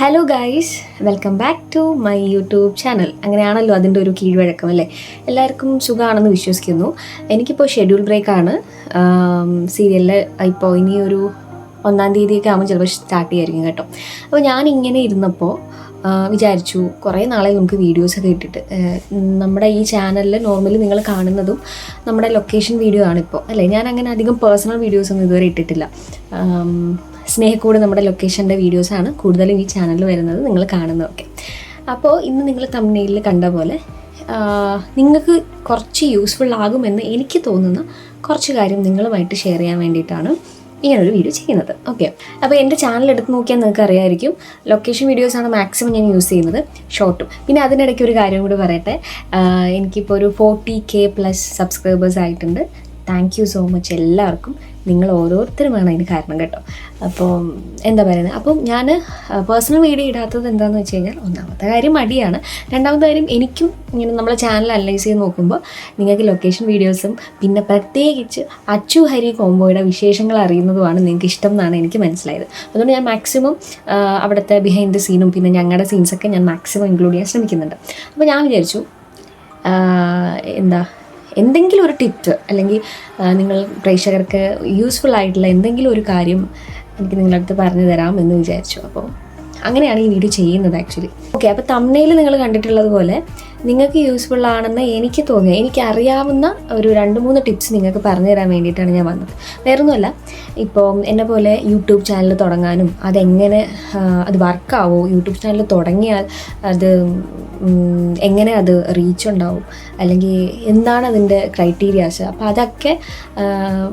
Hello guys welcome back to my YouTube channel അങ്ങനെയാണല്ലോ അതിന്റെ ഒരു കീഴ്വഴക്കം അല്ലേ? എല്ലാവർക്കും സുഖമാണെന്ന് വിശ്വസിക്കുന്നു. എനിക്കിപ്പോൾ ഷെഡ്യൂൾ ബ്രേക്കാണ് സീരിയലിൽ ഇപ്പോൾ ഇനി ഒരു ഒന്നാം തീയതിയൊക്കെ ആകുമ്പോൾ ചിലപ്പോൾ സ്റ്റാർട്ട് ചെയ്യായിരിക്കും കേട്ടോ. അപ്പോൾ ഞാൻ ഇങ്ങനെ ഇരുന്നപ്പോൾ വിചാരിച്ചു കുറേ നാളെ നമുക്ക് വീഡിയോസൊക്കെ ഇട്ടിട്ട്. നമ്മുടെ ഈ ചാനലിൽ നോർമലി നിങ്ങൾ കാണുന്നതും നമ്മുടെ ലൊക്കേഷൻ വീഡിയോ ആണിപ്പോൾ അല്ലേ? ഞാൻ അങ്ങനെ അധികം പേഴ്സണൽ വീഡിയോസൊന്നും ഇതുവരെ ഇട്ടിട്ടില്ല. സ്നേഹക്കൂട് നമ്മുടെ ലൊക്കേഷന്റെ വീഡിയോസാണ് കൂടുതലും ഈ ചാനലിൽ വരുന്നത് നിങ്ങൾ കാണുന്നതൊക്കെ. അപ്പോൾ ഇന്ന് നിങ്ങൾ തമ്മിൽ കണ്ട പോലെ നിങ്ങൾക്ക് കുറച്ച് യൂസ്ഫുൾ ആകുമെന്ന് എനിക്ക് തോന്നുന്ന കുറച്ച് കാര്യം നിങ്ങളുമായിട്ട് ഷെയർ ചെയ്യാൻ വേണ്ടിയിട്ടാണ് ഇങ്ങനൊരു വീഡിയോ ചെയ്യുന്നത്. ഓക്കെ അപ്പോൾ എന്റെ ചാനൽ എടുത്ത് നോക്കിയാൽ നിങ്ങൾക്ക് അറിയായിരിക്കും ലൊക്കേഷൻ വീഡിയോസാണ് മാക്സിമം ഞാൻ യൂസ് ചെയ്യുന്നത് ഷോർട്ടും പിന്നെ അതിനിടയ്ക്ക് ഒരു കാര്യം കൂടി പറയട്ടെ. എനിക്കിപ്പോൾ ഒരു ഫോർട്ടി കെ പ്ലസ് സബ്സ്ക്രൈബേഴ്സ് ആയിട്ടുണ്ട്. താങ്ക് യു സോ മച്ച് എല്ലാവർക്കും. നിങ്ങൾ ഓരോരുത്തരും വേണം അതിന് കാരണം കേട്ടോ. അപ്പോൾ എന്താ പറയുന്നത്? അപ്പോൾ ഞാൻ പേഴ്സണൽ വീഡിയോ ഇടാത്തത് എന്താണെന്ന് വെച്ച് കഴിഞ്ഞാൽ ഒന്നാമത്തെ കാര്യം മടിയാണ്. രണ്ടാമത്തെ കാര്യം എനിക്കും ഇങ്ങനെ നമ്മളെ ചാനൽ അനലൈസ് ചെയ്ത് നോക്കുമ്പോൾ നിങ്ങൾക്ക് ലൊക്കേഷൻ വീഡിയോസും പിന്നെ പ്രത്യേകിച്ച് അച്ചു ഹരി കോംബോയുടെ വിശേഷങ്ങൾ അറിയുന്നതുമാണ് നിങ്ങൾക്ക് ഇഷ്ടം എന്നാണ് എനിക്ക് മനസ്സിലായത്. അതുകൊണ്ട് ഞാൻ മാക്സിമം അവിടുത്തെ ബിഹൈൻഡ് ദ സീനും പിന്നെ ഞങ്ങളുടെ സീൻസൊക്കെ ഞാൻ മാക്സിമം ഇൻക്ലൂഡ് ചെയ്യാൻ ശ്രമിക്കുന്നുണ്ട്. അപ്പോൾ ഞാൻ വിചാരിച്ചു എന്താ എന്തെങ്കിലും ഒരു ടിപ്പ് അല്ലെങ്കിൽ നിങ്ങൾ പ്രേക്ഷകർക്ക് യൂസ്ഫുൾ ആയിട്ടുള്ള എന്തെങ്കിലും ഒരു കാര്യം എനിക്ക് നിങ്ങളുടെ അടുത്ത് പറഞ്ഞു തരാം എന്ന് വിചാരിച്ചു. അപ്പോൾ അങ്ങനെയാണ് ഈ വീഡിയോ ചെയ്യുന്നത് ആക്ച്വലി ഓക്കെ അപ്പോൾ തമ്മനയിൽ നിങ്ങൾ കണ്ടിട്ടുള്ളത് പോലെ നിങ്ങൾക്ക് യൂസ്ഫുൾ ആണെന്ന് എനിക്ക് തോന്നിയ എനിക്ക് അറിയാവുന്ന ഒരു രണ്ട് മൂന്ന് ടിപ്സ് നിങ്ങൾക്ക് പറഞ്ഞു തരാൻ വേണ്ടിയിട്ടാണ് ഞാൻ വന്നത്. വേറൊന്നുമല്ല ഇപ്പോൾ എന്നെ പോലെ യൂട്യൂബ് ചാനൽ തുടങ്ങാനും അതെങ്ങനെ അത് വർക്കാവോ യൂട്യൂബ് ചാനൽ തുടങ്ങിയാൽ അത് എങ്ങനെ അത് റീച്ച് ഉണ്ടാവും? അല്ലെങ്കിൽ എന്താണ് അതിന്റെ ക്രൈറ്റീരിയാസ് അപ്പോൾ അതൊക്കെ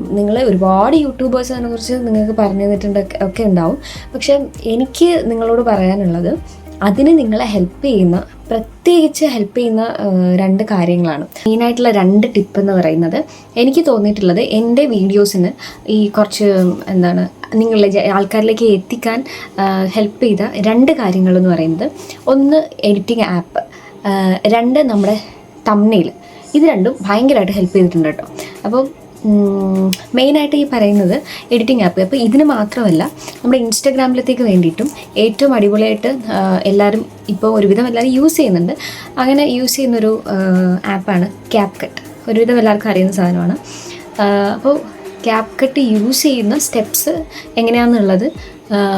നിങ്ങൾ ഒരുപാട് യൂട്യൂബേഴ്സ് അതിനെക്കുറിച്ച് നിങ്ങൾക്ക് പറഞ്ഞു തന്നിട്ടുണ്ട് ഒക്കെ ഉണ്ടാവും. പക്ഷേ എനിക്ക് നിങ്ങളോട് പറയാനുള്ളത് അതിന് നിങ്ങളെ ഹെൽപ്പ് ചെയ്യുന്ന പ്രത്യേകിച്ച് ഹെൽപ്പ് ചെയ്യുന്ന രണ്ട് കാര്യങ്ങളാണ്. മെയിനായിട്ടുള്ള രണ്ട് ടിപ്പ് എന്ന് പറയുന്നത്. എനിക്ക് തോന്നിയിട്ടുള്ളത് എന്റെ വീഡിയോസിന് ഈ കുറച്ച് എന്താണ് നിങ്ങളുടെ ആൾക്കാരിലേക്ക് എത്തിക്കാൻ ഹെൽപ്പ് ചെയ്ത രണ്ട് കാര്യങ്ങളെന്ന് പറയുന്നത്. ഒന്ന് എഡിറ്റിംഗ് ആപ്പ് രണ്ട് നമ്മുടെ തമ്മയിൽ ഇത് രണ്ടും ഭയങ്കരമായിട്ട് ഹെൽപ്പ് ചെയ്തിട്ടുണ്ട് കേട്ടോ. അപ്പോൾ മെയിനായിട്ട് ഈ പറയുന്നത് എഡിറ്റിംഗ് ആപ്പ് അപ്പോൾ ഇതിന് മാത്രമല്ല നമ്മുടെ ഇൻസ്റ്റാഗ്രാമിലത്തേക്ക് വേണ്ടിയിട്ടും ഏറ്റവും അടിപൊളിയായിട്ട് എല്ലാവരും ഇപ്പോൾ ഒരുവിധം എല്ലാവരും യൂസ് ചെയ്യുന്നുണ്ട്. അങ്ങനെ യൂസ് ചെയ്യുന്നൊരു ആപ്പാണ് ക്യാപ് കട്ട് ഒരുവിധം എല്ലാവർക്കും അറിയുന്ന സാധനമാണ്. അപ്പോൾ ക്യാപ് കട്ട് യൂസ് ചെയ്യുന്ന സ്റ്റെപ്സ് എങ്ങനെയാണെന്നുള്ളത്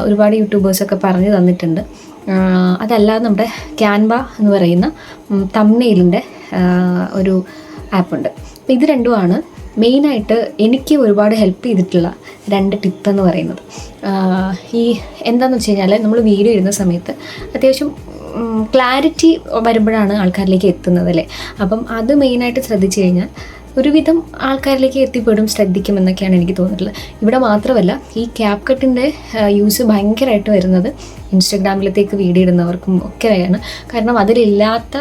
ഒരുപാട് യൂട്യൂബേഴ്സൊക്കെ പറഞ്ഞു തന്നിട്ടുണ്ട്. അതല്ലാതെ നമ്മുടെ ക്യാൻവ എന്ന് പറയുന്ന തമ്നെയിലിന്റെ ഒരു ആപ്പുണ്ട് അപ്പോൾ ഇത് രണ്ടുമാണ്. മെയിനായിട്ട് എനിക്ക് ഒരുപാട് ഹെൽപ്പ് ചെയ്തിട്ടുള്ള രണ്ട് ടിപ്പ് എന്ന് പറയുന്നത് ഈ എന്താണെന്ന് വെച്ച് കഴിഞ്ഞാൽ നമ്മൾ വീഡിയോ ഇടുന്ന സമയത്ത് അത്യാവശ്യം ക്ലാരിറ്റി വരുമ്പോഴാണ് ആൾക്കാരിലേക്ക് എത്തുന്നത് അല്ലേ? അപ്പം അത് മെയിനായിട്ട് ശ്രദ്ധിച്ചു കഴിഞ്ഞാൽ ഒരുവിധം ആൾക്കാരിലേക്ക് എത്തിപ്പെടും ശ്രദ്ധിക്കുമെന്നൊക്കെയാണ് എനിക്ക് തോന്നിയിട്ടുള്ളത്. ഇവിടെ മാത്രമല്ല ഈ ക്യാപ് കട്ടിന്റെ യൂസ് ഭയങ്കരമായിട്ട് വരുന്നത് ഇൻസ്റ്റഗ്രാമിലത്തേക്ക് വീഡിയോ ഇടുന്നവർക്കും ഒക്കെയാണ്. കാരണം അതിലില്ലാത്ത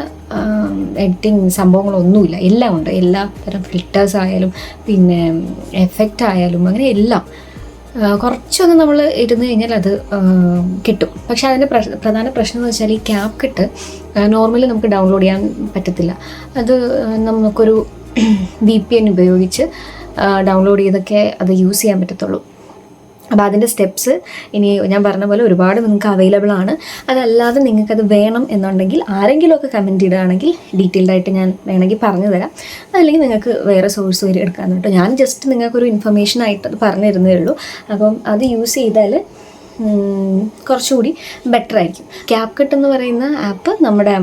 എഡിറ്റിംഗ് സംഭവങ്ങളൊന്നുമില്ല. എല്ലാം ഉണ്ട്. എല്ലാ തരം ഫിൽറ്റേഴ്സ് ആയാലും പിന്നെ എഫക്റ്റ് ആയാലും അങ്ങനെ എല്ലാം. കുറച്ചൊന്ന് നമ്മൾ ഇരുന്ന് കഴിഞ്ഞാൽ അത് കിട്ടും. പക്ഷേ അതിന്റെ പ്രധാന പ്രശ്നം എന്ന് വെച്ചാൽ ഈ ക്യാപ് കിട്ട് നോർമലി നമുക്ക് ഡൗൺലോഡ് ചെയ്യാൻ പറ്റത്തില്ല. അത് നമുക്കൊരു വി പി എൻ ഉപയോഗിച്ച് ഡൗൺലോഡ് ചെയ്തൊക്കെ അത് യൂസ് ചെയ്യാൻ പറ്റത്തുള്ളൂ. അപ്പോൾ അതിന്റെ സ്റ്റെപ്സ് ഇനി ഞാൻ പറഞ്ഞ പോലെ ഒരുപാട് നിങ്ങൾക്ക് അവൈലബിൾ ആണ്. അതല്ലാതെ നിങ്ങൾക്കത് വേണം എന്നുണ്ടെങ്കിൽ ആരെങ്കിലുമൊക്കെ കമന്റ് ഇടുകയാണെങ്കിൽ ഡീറ്റെയിൽഡ് ആയിട്ട് ഞാൻ വേണമെങ്കിൽ പറഞ്ഞു തരാം. അല്ലെങ്കിൽ നിങ്ങൾക്ക് വേറെ സോഴ്സ് വരെ എടുക്കാൻ കേട്ടോ ഞാൻ ജസ്റ്റ് നിങ്ങൾക്കൊരു ഇൻഫർമേഷൻ ആയിട്ട് അത് പറഞ്ഞു തരുന്നേ ഉള്ളൂ. അപ്പം അത് യൂസ് ചെയ്താൽ കുറച്ചുകൂടി ബെറ്റർ ആയിരിക്കും. ക്യാപ് കട്ട് എന്ന് പറയുന്ന ആപ്പ് നമ്മുടെ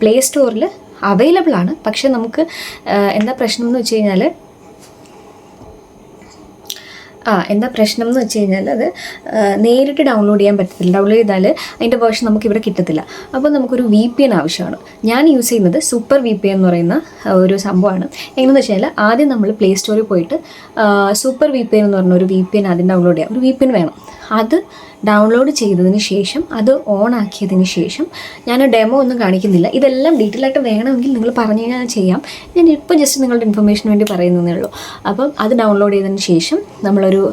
പ്ലേ സ്റ്റോറിൽ അവൈലബിൾ ആണ്. പക്ഷേ നമുക്ക് എന്താ പ്രശ്നം എന്ന് വെച്ച് കഴിഞ്ഞാൽ ആ എന്താ പ്രശ്നം എന്ന് വെച്ച് കഴിഞ്ഞാൽ അത് നേരിട്ട് ഡൗൺലോഡ് ചെയ്യാൻ പറ്റത്തില്ല. ഡൗൺലോഡ് ചെയ്താൽ അതിന്റെ വേർഷൻ നമുക്ക് ഇവിടെ കിട്ടത്തില്ല. അപ്പോൾ നമുക്കൊരു വി പി എൻ ആവശ്യമാണ്. ഞാൻ യൂസ് ചെയ്യുന്നത് സൂപ്പർ വി പി എന്ന് പറയുന്ന ഒരു സംഭവമാണ്. എങ്ങനെയെന്ന് വെച്ച് കഴിഞ്ഞാൽ ആദ്യം നമ്മൾ പ്ലേ സ്റ്റോറിൽ പോയിട്ട് സൂപ്പർ വി പി എൻ എന്ന് പറഞ്ഞ ഒരു വി പി എൻ ആദ്യം ഡൗൺലോഡ് ചെയ്യാം. ഒരു വി പി എൻ വേണം. അത് ഡൗൺലോഡ് ചെയ്തതിന് ശേഷം അത് ഓൺ ആക്കിയതിന് ശേഷം ഞാൻ ഡെമോ ഒന്നും കാണിക്കുന്നില്ല. ഇതെല്ലാം ഡീറ്റെയിൽ ആയിട്ട് വേണമെങ്കിൽ നിങ്ങൾ പറഞ്ഞു കഴിഞ്ഞാൽ ചെയ്യാം. ഞാൻ ഇപ്പോൾ ജസ്റ്റ് നിങ്ങളുടെ ഇൻഫർമേഷന് വേണ്ടി പറയുന്നതേ ഉള്ളൂ. അപ്പം അത് ഡൗൺലോഡ് ചെയ്തതിന് ശേഷം നമ്മളൊരു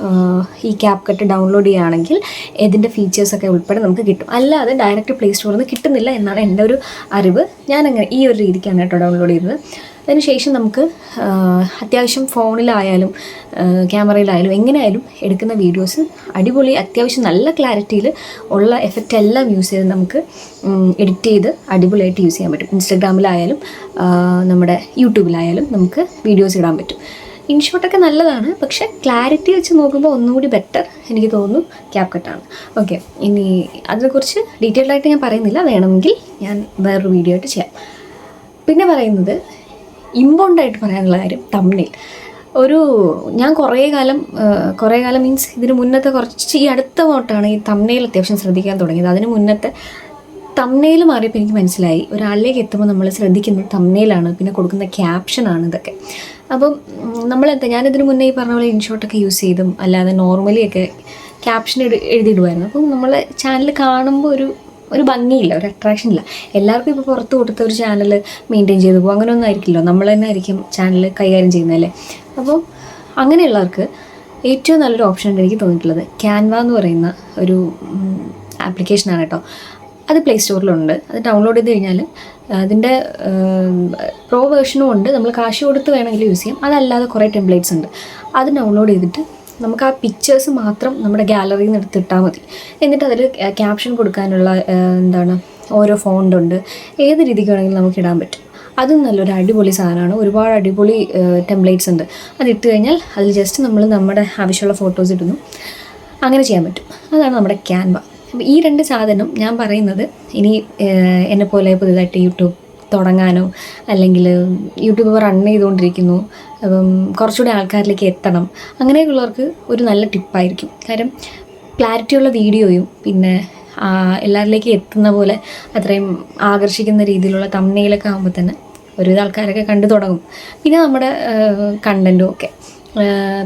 ഈ ക്യാപ് കട്ട് ഡൗൺലോഡ് ചെയ്യുകയാണെങ്കിൽ ഇതിന്റെ ഫീച്ചേഴ്സൊക്കെ ഉൾപ്പെടെ നമുക്ക് കിട്ടും. അല്ലാതെ ഡയറക്റ്റ് പ്ലേ സ്റ്റോറിൽ നിന്ന് കിട്ടുന്നില്ല എന്നാണ് എന്റെ ഒരു അറിവ്. ഞാൻ അങ്ങനെ ഈ ഒരു രീതിക്കാണ് കേട്ടോ ഡൗൺലോഡ് ചെയ്തത്. അതിനുശേഷം നമുക്ക് അത്യാവശ്യം ഫോണിലായാലും ക്യാമറയിലായാലും എങ്ങനെയായാലും എടുക്കുന്ന വീഡിയോസ് അടിപൊളി അത്യാവശ്യം നല്ല ക്ലാരിറ്റിയിൽ ഉള്ള എഫക്റ്റ് എല്ലാം യൂസ് ചെയ്ത് നമുക്ക് എഡിറ്റ് ചെയ്ത് അടിപൊളിയായിട്ട് യൂസ് ചെയ്യാൻ പറ്റും. ഇൻസ്റ്റഗ്രാമിലായാലും നമ്മുടെ യൂട്യൂബിലായാലും നമുക്ക് വീഡിയോസ് ഇടാൻ പറ്റും. ഇൻഷോട്ടൊക്കെ നല്ലതാണ് പക്ഷേ ക്ലാരിറ്റി വെച്ച് നോക്കുമ്പോൾ ഒന്നുകൂടി ബെറ്റർ എനിക്ക് തോന്നുന്നു ക്യാപ് കട്ടാണ് ഓക്കെ ഇനി അതിനെക്കുറിച്ച് ഡീറ്റെയിൽഡായിട്ട് ഞാൻ പറയുന്നില്ല വേണമെങ്കിൽ ഞാൻ വേറൊരു വീഡിയോ ആയിട്ട് ചെയ്യാം. പിന്നെ പറയുന്നത് ഇമ്പോർട്ടന്റ് ആയിട്ട് പറയാനുള്ള കാര്യം തമ്മിൽ ഒരു ഞാൻ കുറേ കാലം കുറേ കാലം മീൻസ് ഇതിന് മുന്നത്തെ കുറച്ച് ഈ അടുത്ത വോട്ടാണ് ഈ തമ്മിൽ അത്യാവശ്യം ശ്രദ്ധിക്കാൻ തുടങ്ങിയത്. അതിന് മുന്നത്തെ തമ്മിൽ മാറിയപ്പോൾ എനിക്ക് മനസ്സിലായി ഒരാളിലേക്ക് എത്തുമ്പോൾ നമ്മൾ ശ്രദ്ധിക്കുന്നത് തമ്മിലാണ് പിന്നെ കൊടുക്കുന്ന ക്യാപ്ഷനാണ് ഇതൊക്കെ. അപ്പം നമ്മളെന്താ ഞാനിതിന് മുന്നേ ഈ പറഞ്ഞ പോലെ ഇൻഷോട്ടൊക്കെ യൂസ് ചെയ്തും അല്ലാതെ നോർമലി ഒക്കെ ക്യാപ്ഷൻ എഴുതി എഴുതിയിടുമായിരുന്നു. അപ്പം നമ്മളെ ചാനൽ കാണുമ്പോൾ ഒരു ഒരു ഭംഗിയില്ല ഒരു അട്രാക്ഷൻ ഇല്ല. എല്ലാവർക്കും ഇപ്പോൾ പുറത്ത് കൊടുത്ത ഒരു ചാനൽ മെയിന്റെയിൻ ചെയ്തു പോകും. അങ്ങനെയൊന്നും ആയിരിക്കില്ലോ നമ്മൾ തന്നെ ആയിരിക്കും ചാനൽ കൈകാര്യം ചെയ്യുന്നതല്ലേ അപ്പോൾ അങ്ങനെയുള്ളവർക്ക് ഏറ്റവും നല്ലൊരു ഓപ്ഷൻ ഉണ്ട് എനിക്ക് തോന്നിയിട്ടുള്ളത്. ക്യാൻവ എന്ന് പറയുന്ന ഒരു ആപ്ലിക്കേഷനാണ് കേട്ടോ. അത് പ്ലേ സ്റ്റോറിലുണ്ട് അത് ഡൗൺലോഡ് ചെയ്ത് കഴിഞ്ഞാൽ അതിന്റെ പ്രോ വേർഷനും ഉണ്ട്. നമ്മൾ കാശ് കൊടുത്ത് വേണമെങ്കിൽ യൂസ് ചെയ്യാം. അതല്ലാതെ കുറേ ടെംപ്ലേറ്റ്സ് ഉണ്ട്. അത് ഡൗൺലോഡ് ചെയ്തിട്ട് നമുക്ക് ആ പിക്ചേഴ്സ് മാത്രം നമ്മുടെ ഗാലറിയിൽ നിന്ന് എടുത്തിട്ടാൽ മതി. എന്നിട്ട് അതിൽ ക്യാപ്ഷൻ കൊടുക്കാനുള്ള എന്താണ് ഓരോ ഫോണ്ട് ഉണ്ട്. ഏത് രീതിക്ക് വേണമെങ്കിലും നമുക്ക് ഇടാൻ പറ്റും. അതും നല്ലൊരു അടിപൊളി സാധനമാണ്. ഒരുപാട് അടിപൊളി ടെംപ്ലേറ്റ്സ് ഉണ്ട്. അത് ഇട്ട് കഴിഞ്ഞാൽ അതിൽ ജസ്റ്റ് നമ്മൾ നമ്മുടെ ആവശ്യമുള്ള ഫോട്ടോസ് ഇടുന്നു. അങ്ങനെ ചെയ്യാൻ പറ്റും. അതാണ് നമ്മുടെ ക്യാൻവ അപ്പോൾ ഈ രണ്ട് സാധനം ഞാൻ പറയുന്നത് ഇനി എന്നെ പോലെ പുതുതായിട്ട് യൂട്യൂബ് തുടങ്ങാനോ? അല്ലെങ്കിൽ യൂട്യൂബ് റൺ ചെയ്തുകൊണ്ടിരിക്കുന്നു. അപ്പം കുറച്ചുകൂടി ആൾക്കാരിലേക്ക് എത്തണം. അങ്ങനെയുള്ളവർക്ക് ഒരു നല്ല ടിപ്പായിരിക്കും. കാര്യം ക്ലാരിറ്റിയുള്ള വീഡിയോയും പിന്നെ എല്ലാവരിലേക്കും എത്തുന്ന പോലെ അത്രയും ആകർഷിക്കുന്ന രീതിയിലുള്ള തമ്മനയിലൊക്കെ ആകുമ്പോൾ തന്നെ ഒരുവിധ ആൾക്കാരൊക്കെ കണ്ടു തുടങ്ങും. പിന്നെ നമ്മുടെ കണ്ടന്റും ഒക്കെ.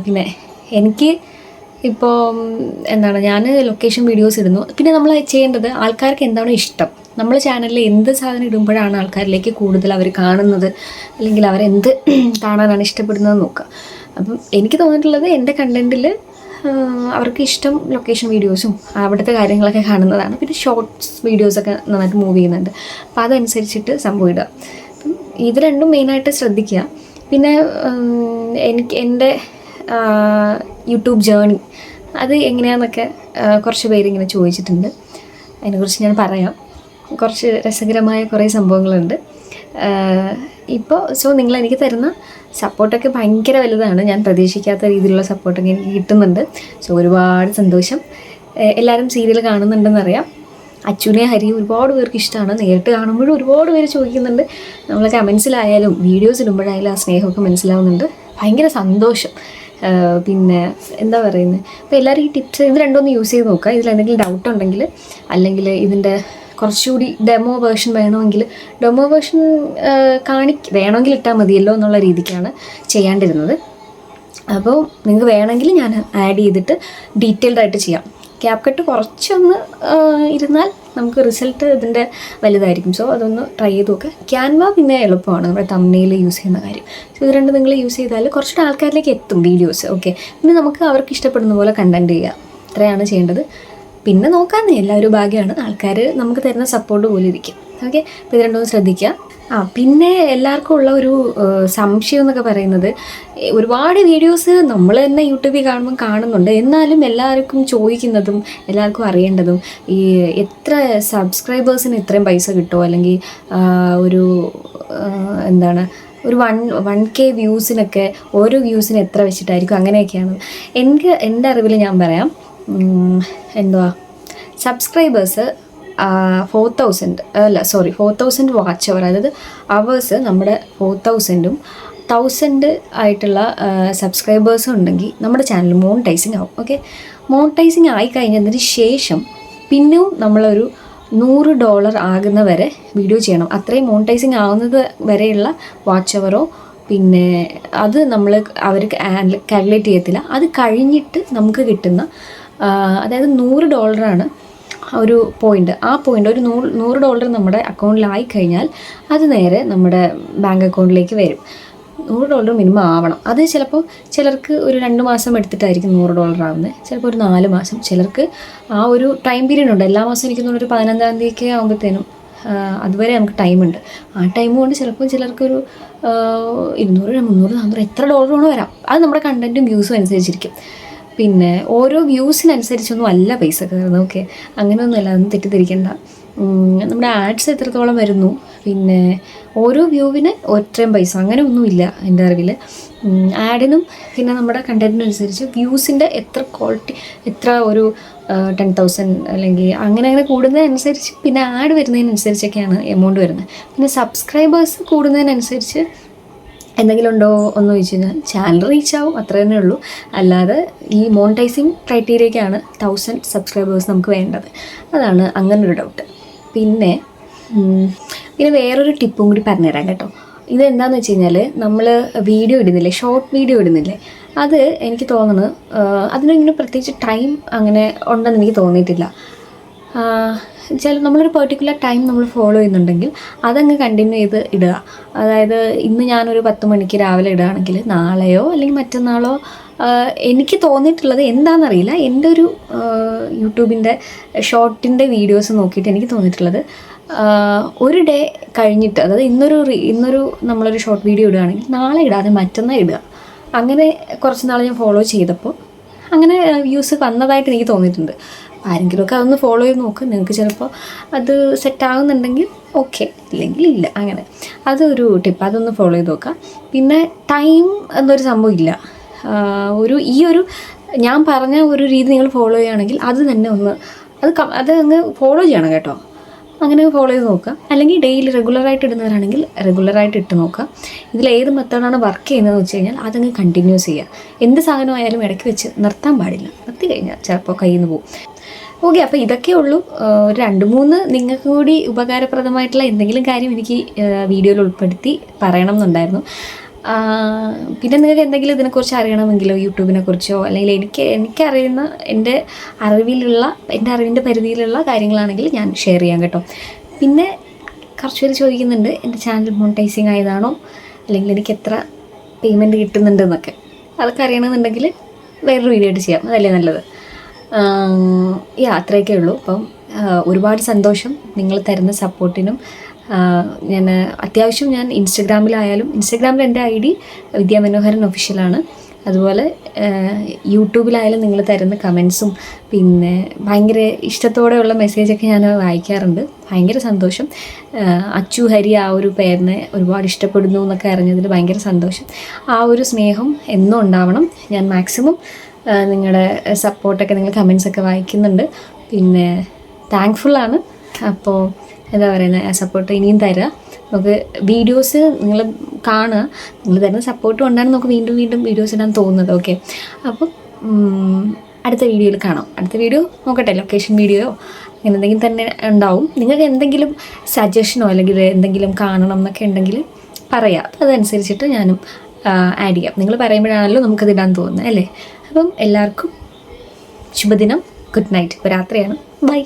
പിന്നെ എനിക്ക് ഇപ്പോൾ എന്താണ് ഞാൻ ലൊക്കേഷൻ വീഡിയോസ് ഇടുന്നു. പിന്നെ നമ്മൾ ചെയ്യേണ്ടത് ആൾക്കാർക്ക് എന്താണോ ഇഷ്ടം? നമ്മൾ ചാനലിൽ എന്ത് സാധനം ഇടുമ്പോഴാണ് ആൾക്കാരിലേക്ക് കൂടുതൽ അവർ കാണുന്നത്? അല്ലെങ്കിൽ അവരെന്ത് കാണാനാണ് ഇഷ്ടപ്പെടുന്നത് നോക്കുക. അപ്പം എനിക്ക് തോന്നിയിട്ടുള്ളത് എന്റെ കണ്ടന്റിൽ അവർക്ക് ഇഷ്ടം ലൊക്കേഷൻ വീഡിയോസും അവിടുത്തെ കാര്യങ്ങളൊക്കെ കാണുന്നതാണ്. പിന്നെ ഷോർട്സ് വീഡിയോസൊക്കെ നന്നായിട്ട് മൂവ് ചെയ്യുന്നുണ്ട്. അപ്പോൾ അതനുസരിച്ചിട്ട് സംഭവം ഇടുക. അപ്പം ഇത് രണ്ടും മെയിനായിട്ട് ശ്രദ്ധിക്കുക. പിന്നെ എനിക്ക് എന്റെ യൂട്യൂബ് ജേണി. അത് എങ്ങനെയാണെന്നൊക്കെ കുറച്ച് പേരിങ്ങനെ ചോദിച്ചിട്ടുണ്ട്. അതിനെക്കുറിച്ച് ഞാൻ പറയാം. കുറച്ച് രസകരമായ കുറേ സംഭവങ്ങളുണ്ട്. ഇപ്പോൾ സോ നിങ്ങൾ എനിക്ക് തരുന്ന സപ്പോർട്ടൊക്കെ ഭയങ്കര വലുതാണ്. ഞാൻ പ്രതീക്ഷിക്കാത്ത രീതിയിലുള്ള സപ്പോർട്ടൊക്കെ എനിക്ക് കിട്ടുന്നുണ്ട്. സോ ഒരുപാട് സന്തോഷം. എല്ലാവരും സീരിയൽ കാണുന്നുണ്ടെന്നറിയാം. അച്ഛനെ ഹരി ഒരുപാട് പേർക്ക് ഇഷ്ടമാണ് നേരിട്ട് കാണുമ്പോഴും ഒരുപാട് പേര് ചോദിക്കുന്നുണ്ട്. നമ്മളെ കമൻസിലായാലും വീഡിയോസ് ഇടുമ്പോഴായാലും ആ സ്നേഹമൊക്കെ മനസ്സിലാവുന്നുണ്ട്. ഭയങ്കര സന്തോഷം. പിന്നെ എന്താ പറയുന്നത് അപ്പോൾ എല്ലാവരും ഈ ടിപ്സ് ഇത് രണ്ടൊന്ന് യൂസ് ചെയ്ത് നോക്കുക. ഇതിൽ എന്തെങ്കിലും ഡൗട്ട് ഉണ്ടെങ്കിൽ അല്ലെങ്കിൽ ഇതിന്റെ കുറച്ചുകൂടി ഡെമോ വേർഷൻ വേണമെങ്കിൽ ഡെമോ വേർഷൻ കാണി വേണമെങ്കിൽ ഇട്ടാൽ മതിയല്ലോ എന്നുള്ള രീതിക്കാണ് ചെയ്യാണ്ടിരുന്നത്. അപ്പോൾ നിങ്ങൾക്ക് വേണമെങ്കിൽ ഞാൻ ആഡ് ചെയ്തിട്ട് ഡീറ്റെയിൽഡ് ആയിട്ട് ചെയ്യാം. ക്യാപ് കട്ട് കുറച്ചൊന്ന് ഇരുന്നാൽ നമുക്ക് റിസൾട്ട് ഇതിന്റെ വലുതായിരിക്കും. സോ അതൊന്ന് ട്രൈ ചെയ്ത് നോക്കുക ക്യാൻവ പിന്നെ എളുപ്പമാണ്. നമ്മുടെ തമ്മിൽ യൂസ് ചെയ്യുന്ന കാര്യം. സോ ഇത് രണ്ട് നിങ്ങൾ യൂസ് ചെയ്താൽ കുറച്ചുകൂടെ ആൾക്കാരിലേക്ക് എത്തും വീഡിയോസ് ഓക്കെ പിന്നെ നമുക്ക് അവർക്ക് ഇഷ്ടപ്പെടുന്ന പോലെ കണ്ടന്റ് ചെയ്യുക ഇത്രയാണ് ചെയ്യേണ്ടത്. പിന്നെ നോക്കാമെന്നേ എല്ലാവരും ഭാഗ്യമാണ്. ആൾക്കാർ നമുക്ക് തരുന്ന സപ്പോർട്ട് പോലെ ഇരിക്കും. ഓക്കെ അപ്പോൾ ഇത് രണ്ടും ശ്രദ്ധിക്കുക. ആ പിന്നെ എല്ലാവർക്കും ഉള്ള ഒരു സംശയം എന്നൊക്കെ പറയുന്നത് ഒരുപാട് വീഡിയോസ് നമ്മൾ തന്നെ യൂട്യൂബിൽ കാണുമ്പോൾ കാണുന്നുണ്ട്. എന്നാലും എല്ലാവർക്കും ചോദിക്കുന്നതും എല്ലാവർക്കും അറിയേണ്ടതും ഈ എത്ര സബ്സ്ക്രൈബേഴ്സിന് ഇത്രയും പൈസ കിട്ടുമോ അല്ലെങ്കിൽ ഒരു എന്താണ് ഒരു വൺ വൺ കെ വ്യൂസിനൊക്കെ ഓരോ വ്യൂസിന് എത്ര വെച്ചിട്ടായിരിക്കും? അങ്ങനെയൊക്കെയാണ്. എനിക്ക് എന്റെ അറിവിൽ ഞാൻ പറയാം. എന്തുവാ? സബ്സ്ക്രൈബേഴ്സ് ഫോർ തൗസൻഡ് അല്ല sorry four thousand watch hour അതായത് അവേഴ്സ് നമ്മുടെ ഫോർ തൗസൻഡും തൗസൻഡ് ആയിട്ടുള്ള സബ്സ്ക്രൈബേഴ്സും ഉണ്ടെങ്കിൽ നമ്മുടെ ചാനൽ മോണിറ്റൈസിങ് ആവും ഓക്കെ മോണിറ്റൈസിങ് ആയി കഴിഞ്ഞതിന് ശേഷം പിന്നെയും നമ്മളൊരു നൂറ് ഡോളർ ആകുന്ന വരെ വീഡിയോ ചെയ്യണം. അത്രയും മോണിറ്റൈസിങ് ആവുന്നത് വരെയുള്ള വാച്ച് അവറോ പിന്നെ അത് നമ്മൾ അവർക്ക് കാൽക്കുലേറ്റ് ചെയ്യത്തില്ല. അത് കഴിഞ്ഞിട്ട് നമുക്ക് കിട്ടുന്ന അതായത് നൂറ് ഡോളറാണ് ഒരു പോയിന്റ് ആ പോയിന്റ് ഒരു നൂറ് നൂറ് ഡോളർ നമ്മുടെ അക്കൗണ്ടിലായി കഴിഞ്ഞാൽ അത് നേരെ നമ്മുടെ ബാങ്ക് അക്കൗണ്ടിലേക്ക് വരും. നൂറ് ഡോളർ മിനിമം ആവണം. അത് ചിലപ്പോൾ ചിലർക്ക് ഒരു രണ്ട് മാസം എടുത്തിട്ടായിരിക്കും നൂറ് ഡോളർ ആവുന്നത്. ചിലപ്പോൾ ഒരു നാല് മാസം. ചിലർക്ക് ആ ഒരു ടൈം പീരീഡ് ഉണ്ട്. എല്ലാ മാസം എനിക്ക് തോന്നുന്നു ഒരു പതിനഞ്ചാം തീയതിയൊക്കെ ആകുമ്പോഴത്തേനും അതുവരെ നമുക്ക് ടൈമുണ്ട് ആ ടൈം കൊണ്ട് ചിലപ്പോൾ ചിലർക്കൊരു ഇരുന്നൂറ് മുന്നൂറ് നാന്നൂറ് എത്ര ഡോളർ വേണോ വരാം. അത് നമ്മുടെ കണ്ടന്റും വ്യൂസും അനുസരിച്ചിരിക്കും. പിന്നെ ഓരോ വ്യൂസിനനുസരിച്ചൊന്നും അല്ല പൈസ കയറുന്നത്. ഓക്കെ അങ്ങനെയൊന്നുമല്ല അതൊന്നും തെറ്റിദ്ധരിക്കേണ്ട. നമ്മുടെ ആഡ്സ് എത്രത്തോളം വരുന്നു പിന്നെ ഓരോ വ്യൂവിന് ഒറ്റയും പൈസ അങ്ങനെ ഒന്നുമില്ല എന്റെ അറിവിൽ ആഡിനും പിന്നെ നമ്മുടെ കണ്ടന്റിനനുസരിച്ച് വ്യൂസിന്റെ എത്ര ക്വാളിറ്റി എത്ര ഒരു ടെൻ തൗസൻഡ് അല്ലെങ്കിൽ അങ്ങനെ അങ്ങനെ കൂടുന്നതിനനുസരിച്ച് പിന്നെ ആഡ് വരുന്നതിനനുസരിച്ചൊക്കെയാണ് എമൗണ്ട് വരുന്നത്. പിന്നെ സബ്സ്ക്രൈബേഴ്സ് കൂടുന്നതിനനുസരിച്ച് എന്തെങ്കിലും ഉണ്ടോ എന്ന് ചോദിച്ചു കഴിഞ്ഞാൽ ചാനൽ റീച്ച് ആവും അത്ര തന്നെ ഉള്ളൂ. അല്ലാതെ ഈ മോണിറ്റൈസിങ് ക്രൈറ്റീരിയക്കാണ് തൗസൻഡ് സബ്സ്ക്രൈബേഴ്സ് നമുക്ക് വേണ്ടത്. അതാണ് അങ്ങനൊരു ഡൗട്ട് പിന്നെ പിന്നെ വേറൊരു ടിപ്പും കൂടി പറഞ്ഞുതരാം കേട്ടോ. ഇതെന്താണെന്ന് വെച്ച് കഴിഞ്ഞാൽ നമ്മൾ വീഡിയോ ഇടുന്നില്ലേ? ഷോർട്ട് വീഡിയോ ഇടുന്നില്ലേ? അത് എനിക്ക് തോന്നുന്നു അതിനിങ്ങനെ പ്രത്യേകിച്ച് ടൈം അങ്ങനെ ഉണ്ടെന്ന് എനിക്ക് തോന്നിയിട്ടില്ല. ചില നമ്മളൊരു പെർട്ടിക്കുലർ ടൈം നമ്മൾ ഫോളോ ചെയ്യുന്നുണ്ടെങ്കിൽ അതങ്ങ് കണ്ടിന്യൂ ചെയ്ത് ഇടുക. അതായത് ഇന്ന് ഞാനൊരു പത്ത് മണിക്ക് രാവിലെ ഇടുകയാണെങ്കിൽ നാളെയോ അല്ലെങ്കിൽ മറ്റന്നാളോ എനിക്ക് തോന്നിയിട്ടുള്ളത് എന്താണെന്നറിയില്ല. എന്റെ ഒരു യൂട്യൂബിന്റെ ഷോർട്ടിന്റെ വീഡിയോസ് നോക്കിയിട്ട് എനിക്ക് തോന്നിയിട്ടുള്ളത് ഒരു ഡേ കഴിഞ്ഞിട്ട് അതായത് ഇന്നൊരു ഇന്നൊരു നമ്മളൊരു ഷോർട്ട് വീഡിയോ ഇടുകയാണെങ്കിൽ നാളെ ഇടാതെ മറ്റന്നാൾ ഇടുക. അങ്ങനെ കുറച്ച് നാൾ ഞാൻ ഫോളോ ചെയ്തപ്പോൾ അങ്ങനെ വ്യൂസ് വന്നതായിട്ട് എനിക്ക് തോന്നിയിട്ടുണ്ട്. ആരെങ്കിലുമൊക്കെ അതൊന്ന് ഫോളോ ചെയ്ത് നോക്ക്. നിങ്ങൾക്ക് ചിലപ്പോൾ അത് സെറ്റ് ആകുന്നുണ്ടെങ്കിൽ ഓക്കെ ഇല്ലെങ്കിൽ ഇല്ല. അങ്ങനെ. അതൊരു ടിപ്പ് അതൊന്ന് ഫോളോ ചെയ്ത് നോക്കുക പിന്നെ ടൈം എന്നൊരു സംഭവം ഇല്ല. ഒരു ഈ ഒരു ഞാൻ പറഞ്ഞ ഒരു രീതി നിങ്ങൾ ഫോളോ ചെയ്യുകയാണെങ്കിൽ അത് തന്നെ ഒന്ന് അത് അത് അങ്ങ് ഫോളോ ചെയ്യണം കേട്ടോ. അങ്ങനെ ഫോളോ ചെയ്ത് നോക്കുക അല്ലെങ്കിൽ ഡെയിലി റെഗുലറായിട്ട് ഇടുന്നവരാണെങ്കിൽ റെഗുലറായിട്ട് ഇട്ട് നോക്കുക ഇതിൽ ഏത് മെത്തേഡാണ് വർക്ക് ചെയ്യുന്നതെന്ന് വെച്ച് കഴിഞ്ഞാൽ അതങ്ങ് കണ്ടിന്യൂസ് ചെയ്യുക. എന്ത് സാധനമായാലും ഇടയ്ക്ക് വെച്ച് നിർത്താൻ പാടില്ല. നിർത്തി കഴിഞ്ഞാൽ ചിലപ്പോൾ കയ്യിൽ നിന്ന് പോകും. ഓക്കെ അപ്പോൾ ഇതൊക്കെ ഉള്ളൂ. ഒരു രണ്ട് മൂന്ന് നിങ്ങൾക്ക് കൂടി ഉപകാരപ്രദമായിട്ടുള്ള എന്തെങ്കിലും കാര്യം എനിക്ക് വീഡിയോയിൽ ഉൾപ്പെടുത്തി പറയണം എന്നുണ്ടായിരുന്നു പിന്നെ നിങ്ങൾക്ക് എന്തെങ്കിലും ഇതിനെക്കുറിച്ച് അറിയണമെങ്കിലോ യൂട്യൂബിനെ കുറിച്ചോ അല്ലെങ്കിൽ എനിക്ക് എനിക്കറിയുന്ന എന്റെ അറിവിലുള്ള എന്റെ അറിവിന്റെ പരിധിയിലുള്ള കാര്യങ്ങളാണെങ്കിൽ ഞാൻ ഷെയർ ചെയ്യാം കേട്ടോ. പിന്നെ കുറച്ച് പേര് ചോദിക്കുന്നുണ്ട് എന്റെ ചാനൽ മോണിറ്റൈസിങ് ആയതാണോ? അല്ലെങ്കിൽ എനിക്ക് എത്ര പേയ്മെന്റ് കിട്ടുന്നുണ്ടെന്നൊക്കെ. അതൊക്കെ അറിയണമെന്നുണ്ടെങ്കിൽ വേറൊരു വീഡിയോ ആയിട്ട് ചെയ്യാം. അതല്ലേ നല്ലത്. ഈ അത്രയൊക്കെ ഉള്ളൂ. അപ്പം ഒരുപാട് സന്തോഷം നിങ്ങൾ തരുന്ന സപ്പോർട്ടിനും ഞാൻ അത്യാവശ്യം ഞാൻ ഇൻസ്റ്റഗ്രാമിലായാലും ഇൻസ്റ്റഗ്രാമിൽ എന്റെ ഐ ഡി വിദ്യാമനോഹരൻ ഒഫീഷ്യലാണ് അതുപോലെ യൂട്യൂബിലായാലും നിങ്ങൾ തരുന്ന കമൻസും പിന്നെ ഭയങ്കര ഇഷ്ടത്തോടെയുള്ള മെസ്സേജൊക്കെ ഞാൻ വായിക്കാറുണ്ട്. ഭയങ്കര സന്തോഷം. അച്ചു ഹരി ആ ഒരു പേരിനെ ഒരുപാട് ഇഷ്ടപ്പെടുന്നു എന്നൊക്കെ അറിഞ്ഞതിൽ ഭയങ്കര സന്തോഷം. ആ ഒരു സ്നേഹം എന്നും ഉണ്ടാവണം. ഞാൻ മാക്സിമം നിങ്ങളുടെ സപ്പോർട്ടൊക്കെ നിങ്ങൾ കമൻസൊക്കെ വായിക്കുന്നുണ്ട്. പിന്നെ താങ്ക്ഫുള്ളാണ് അപ്പോൾ എന്താ പറയുന്നത് സപ്പോർട്ട് ഇനിയും തരാം. നമുക്ക് വീഡിയോസ് നിങ്ങൾ കാണുക. നിങ്ങൾ തരുന്ന സപ്പോർട്ട് കൊണ്ടാണ് നമുക്ക് വീണ്ടും വീണ്ടും വീഡിയോസ് ഇടാൻ തോന്നുന്നത്. ഓക്കെ അപ്പം അടുത്ത വീഡിയോയിൽ കാണാം. അടുത്ത വീഡിയോ നോക്കട്ടെ ലൊക്കേഷൻ വീഡിയോയോ അങ്ങനെ എന്തെങ്കിലും തന്നെ ഉണ്ടാവും. നിങ്ങൾക്ക് എന്തെങ്കിലും സജഷനോ അല്ലെങ്കിൽ എന്തെങ്കിലും കാണണം എന്നൊക്കെ ഉണ്ടെങ്കിൽ പറയാം. അപ്പോൾ അതനുസരിച്ചിട്ട് ഞാനും ആഡ് ചെയ്യാം. നിങ്ങൾ പറയുമ്പോഴാണല്ലോ നമുക്കത് ഇടാൻ തോന്നുന്നത് അല്ലേ? അപ്പം എല്ലാവർക്കും ശുഭദിനം. Good night. ഇപ്പോൾ രാത്രിയാണ്. ബൈ.